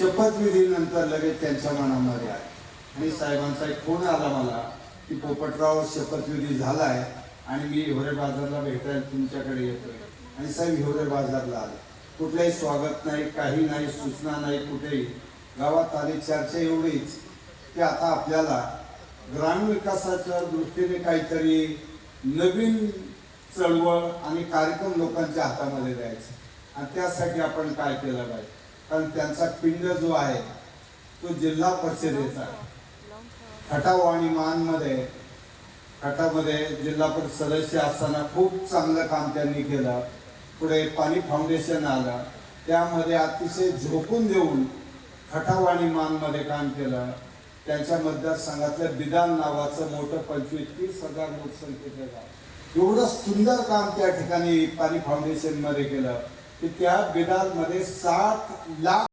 शपथविधीनंतर लगेच त्यांच्या मनामध्ये आहे आणि साहेबांचा एक फोन आला मला की पोपटराव शपथविधी झाला आहे आणि मी हिवरे बाजारला भेटायला तुमच्याकडे येतोय. आणि साहेब हिवरे बाजारला आले. कुठलंही स्वागत नाही काही नाही सूचना नाही कुठेही. गावात आली चर्चा एवढीच की आता आपल्याला ग्रामीण विकासाच्या दृष्टीने काहीतरी नवीन चळवळ आणि कार्यक्रम लोकांच्या हातामध्ये द्यायचे आणि त्यासाठी आपण काय केलं पाहिजे? कारण त्यांचा पिंड जो आहे तो जिल्हा परिषदेचा आहे खटाव आणि मानमध्ये खटामध्ये जिल्हा परिषद सदस्य असताना खूप चांगलं काम त्यांनी केलं. पुढे पाणी फाउंडेशन आलं. त्यामध्ये अतिशय झोकून देऊन खटाव आणि मानमध्ये काम केलं. त्यांच्या मतदारसंघातलं बिदान नावाचं मोठं पंचवीस तीस हजार लोकसंख्येचं गाव. एवढं सुंदर काम त्या ठिकाणी पाणी फाउंडेशनमध्ये केलं. की त्या बिदानमध्ये सात लाख